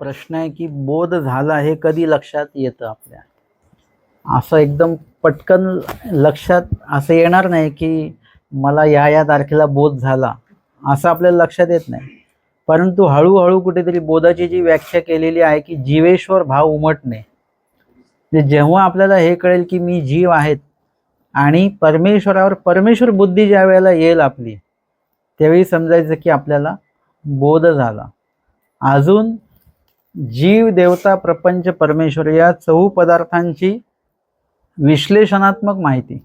प्रश्न आहे की बोध झाला हे कधी लक्षात येतं आपल्या? असं एकदम पटकन लक्षात असं येणार नाही की मला या या तारखेला बोध झाला. असं आपल्याला लक्षात येत नाही. परंतु हळूहळू कुठेतरी बोधाची जी व्याख्या केलेली आहे की जीवेश्वर भाव उमटणे. जेव्हा आपल्याला हे कळेल की मी जीव आहेत आणि परमेश्वरावर परमेश्वर बुद्धी ज्या वेळेला येईल आपली त्यावेळी समजायचं की आपल्याला बोध झाला. अजून जीव देवता प्रपंच परमेश्वर या चहू पदार्थांची विश्लेषणात्मक माहिती.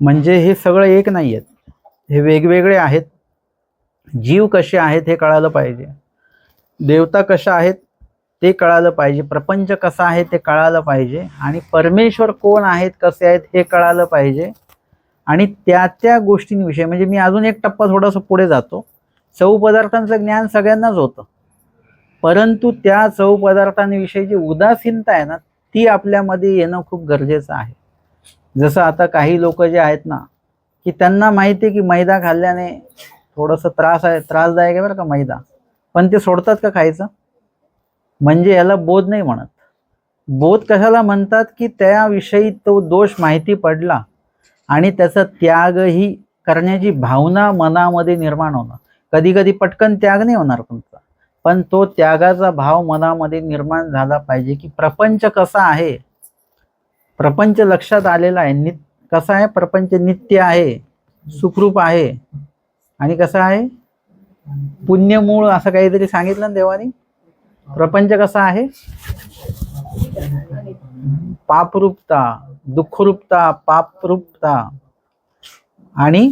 म्हणजे हे सगळं एक नाही आहेत हे वेगवेगळे आहेत. जीव कसे आहेत हे कळालं पाहिजे. देवता कशा आहेत ते कळालं पाहिजे. प्रपंच कसा आहे ते कळालं पाहिजे. आणि परमेश्वर कोण आहेत कसे आहेत हे कळालं पाहिजे. आणि त्या त्या गोष्टींविषयी म्हणजे मी अजून एक टप्पा थोडासा पुढे जातो. चौ पदार्थांचं ज्ञान सगळ्यांनाच होतं. परंतु त्या चव पदार्थांविषयीची उदासीनता आहे ना ती आपल्यामध्ये येणं खूप गरजेचं आहे. जसं आता काही लोक जे आहेत ना की त्यांना माहिती आहे की मैदा खाल्ल्याने थोडंसं त्रास आहे त्रासदायक आहे बरं का मैदा. पण ते सोडतात का खायचं? म्हणजे याला बोध नाही म्हणत. बोध कशाला म्हणतात की त्याविषयी तो दोष माहिती पडला आणि त्याचा त्यागही करण्याची भावना मनामध्ये निर्माण होणं. कधी कधी पटकन त्याग नाही होणार तुमचा. पण तो त्यागाचा भाव मनामध्ये निर्माण झाला पाहिजे की प्रपंच कसा आहे? प्रपंच लक्षात आलेला आहे. नित कसा आहे? प्रपंच नित्य आहे सुखरूप आहे. आणि कसा आहे? पुण्यमूळ असं काहीतरी सांगितलं ना देवानी? प्रपंच कसा आहे? पापरूपता दुःखरूपता पापरूपता आणि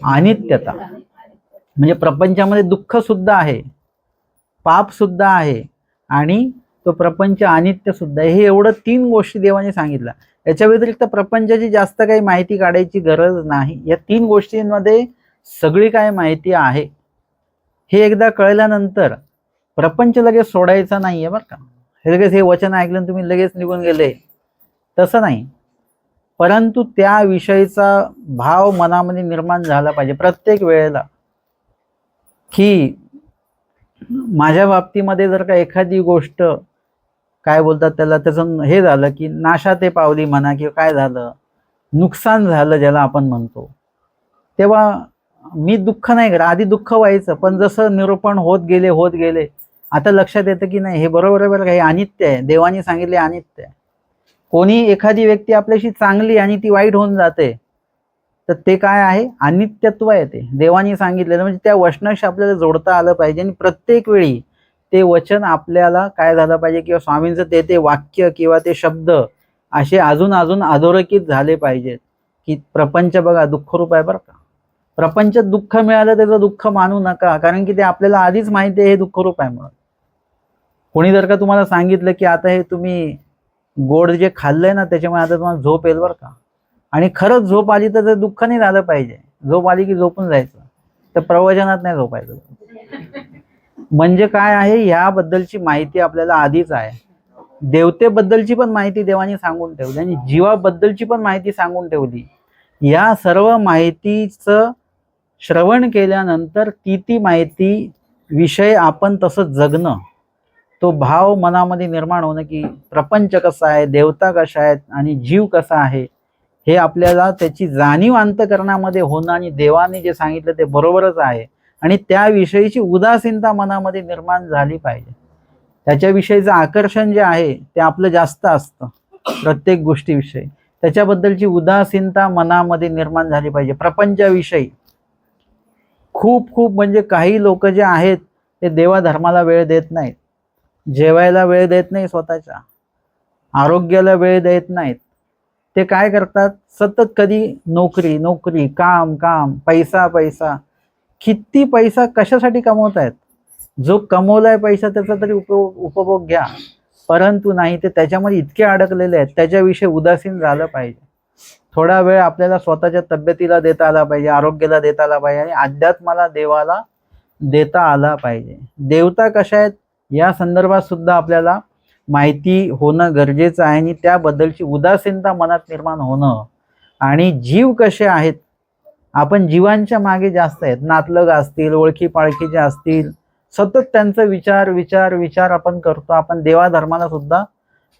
अनित्यता. म्हणजे प्रपंचामध्ये दुःख सुद्धा आहे. पापसुद्धा आहे आणि तो प्रपंच अनित्यसुद्धा आहे. हे एवढं तीन गोष्टी देवाने सांगितलं याच्या व्यतिरिक्त प्रपंचाची जास्त काही माहिती काढायची गरज नाही. या तीन गोष्टींमध्ये सगळी काय माहिती आहे. हे एकदा कळल्यानंतर प्रपंच लगेच सोडायचा नाही आहे बरं का. हे लगेच हे वचन ऐकलं तुम्ही लगेच निघून गेले. तसं नाही. परंतु त्या विषयीचा भाव मनामध्ये निर्माण झाला पाहिजे प्रत्येक वेळेला. की माझ्या बाबतीमध्ये जर का एखादी गोष्ट काय बोलतात त्याला त्याचं हे झालं की नाशा ते पावली म्हणा किंवा काय झालं नुकसान झालं ज्याला आपण म्हणतो. तेव्हा मी दुःख नाही करा आधी दुःख व्हायचं पण जसं निरूपण होत गेले होत गेले आता लक्षात येतं की नाही हे बरोबर आहे बरं का हे अनित्य आहे. देवाने सांगितले अनित्य आहे. कोणी एखादी व्यक्ती आपल्याशी चांगली आणि ती वाईट होऊन जाते तर ते काय आहे? अनित्यत्व आहे ते देवानी सांगितलेलं म्हणजे त्या वचनाशी आपल्याला जोडता आलं पाहिजे आणि प्रत्येक वेळी ते वचन आपल्याला काय झालं पाहिजे किंवा स्वामींचं ते ते वाक्य किंवा ते शब्द असे अजून अजून अधोरेखित झाले पाहिजेत की प्रपंच बघा दुःखरूप आहे बरं का. प्रपंच दुःख मिळालं त्याचं दुःख मानू नका कारण की ते आपल्याला आधीच माहिती आहे हे दुःखरूप आहे म्हणून. कोणी जर का तुम्हाला सांगितलं की आता हे तुम्ही गोड जे खाल्लंय ना त्याच्यामुळे आता तुम्हाला झोप येईल बरं का. आणि खरंच झोप आली तर दुःख नाही झालं पाहिजे. झोप आली की झोपून जायचं. तर प्रवचनात नाही झोपायचं. म्हणजे काय आहे? ह्याबद्दलची माहिती आपल्याला आधीच आहे. देवतेबद्दलची पण माहिती देवानी सांगून ठेवली आणि जीवाबद्दलची पण माहिती सांगून ठेवली. या सर्व माहितीचं श्रवण केल्यानंतर ती ती माहिती विषय आपण तसं जगणं. तो भाव मनामध्ये निर्माण होणं की प्रपंच कसा आहे देवता कशा आहेत आणि जीव कसा आहे हे आपल्याला त्याची जाणीव अंतकरणामध्ये होणं आणि देवाने जे सांगितलं ते बरोबरच आहे. आणि त्याविषयीची उदासीनता मनामध्ये निर्माण झाली पाहिजे. त्याच्याविषयीचं आकर्षण जे आहे ते आपलं जास्त असतं. प्रत्येक गोष्टीविषयी. त्याच्याबद्दलची उदासीनता मनामध्ये निर्माण झाली पाहिजे. प्रपंचाविषयी. खूप खूप म्हणजे काही लोक जे आहेत ते देवाधर्माला वेळ देत नाहीत. जेवायला वेळ देत नाही स्वतःच्या. आरोग्याला वेळ देत नाहीत. ते काय करतात? सतत कधी नोकरी नोकरी काम काम पैसा पैसा. किती पैसा कशासाठी कमवत आहेत जो कमवलाय पैसा त्याचा तरी उपयोग उपभोग घ्या. परंतु नाही ते त्याच्यामध्ये इतके अडकलेले आहेत त्याच्याविषयी उदासीन झालं पाहिजे. थोडा वेळ आपल्याला स्वतःच्या तब्येतीला देता आला पाहिजे आरोग्याला देता आला पाहिजे आणि अध्यात्माला देवाला देता आला पाहिजे. देवता कशा आहेत? या संदर्भात सुद्धा आपल्याला माहिती होणं गरजेचं आहे आणि त्याबद्दलची उदासीनता मनात निर्माण होणं. आणि जीव कसे आहेत? आपण जीवांच्या मागे जास्त आहेत. नातलग असतील ओळखी पाळखीचे असतील सतत त्यांचा विचार विचार विचार आपण करतो. आपण देवाधर्माला सुद्धा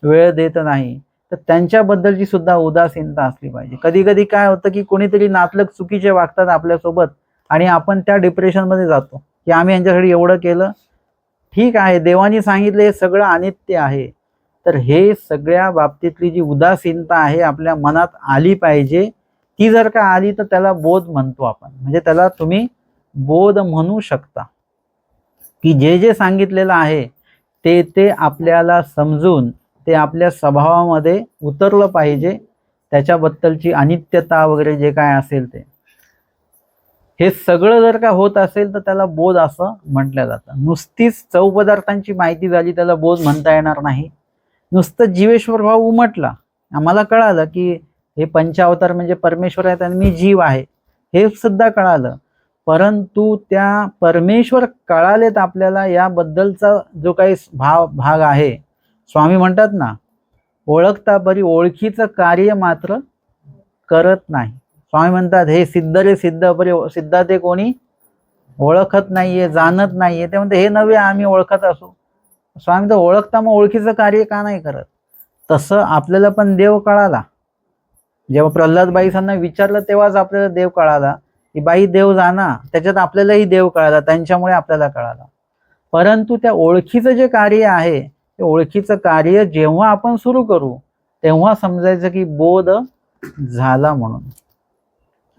वेळ देत नाही. तर त्यांच्याबद्दलची सुद्धा उदासीनता असली पाहिजे. कधी कधी काय होतं की कोणीतरी नातलग चुकीचे वागतात आपल्यासोबत आणि आपण त्या डिप्रेशनमध्ये जातो. की आम्ही यांच्यासाठी एवढं केलं ठीक आहे देवानी सांगितले हे सगळं अनित्य आहे. तर हे सगळ्या बाबतीतली जी उदासीनता आहे आपल्या मनात आली पाहिजे. ती जर का आली तर त्याला बोध म्हणतो आपण. म्हणजे त्याला तुम्ही बोध म्हणू शकता. की जे जे सांगितलेलं आहे ते ते आपल्याला समजून ते आपल्या स्वभावामध्ये उतरलं पाहिजे. त्याच्याबद्दलची अनित्यता वगैरे जे काय असेल ते. हे सगळं जर का होत असेल तर त्याला बोध असं म्हटलं जातं. नुसतीच चव पदार्थांची माहिती झाली त्याला बोध म्हणता येणार नाही. नुसतं जीवेश्वर भाव उमटला. आम्हाला कळालं की हे पंचावतार म्हणजे परमेश्वर आहेत आणि मी जीव आहे. हे सुद्धा कळालं. परंतु त्या परमेश्वर कळालेत आपल्याला याबद्दलचा जो काही भाव भाग आहे. स्वामी म्हणतात ना ओळखता बरी ओळखीचं कार्य मात्र करत नाही. स्वामी म्हणतात हे सिद्ध रे सिद्ध बरे सिद्धा ते कोणी ओळखत नाहीये जाणत नाहीये. ते म्हणते हे नव्हे आम्ही ओळखत असू. स्वामी तर ओळखता मग ओळखीचं कार्य का नाही करत? तसं आपल्याला पण देव कळाला. जेव्हा प्रल्हादबाईसांना विचारलं तेव्हाच आपल्याला देव कळाला. की बाई देव जाणा. त्याच्यात आपल्यालाही देव कळाला त्यांच्यामुळे आपल्याला कळाला. परंतु त्या ओळखीचं जे कार्य आहे ते ओळखीचं कार्य जेव्हा आपण सुरू करू तेव्हा समजायचं की बोध झाला म्हणून.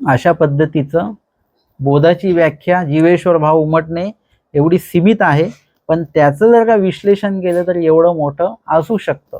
अशा पद्धतीचं बोधाची व्याख्या जीवेश्वर भाव उमटणे एवढी सीमित आहे पण त्याचं जर का विश्लेषण केलं तर एवढं मोठं असू शकतं.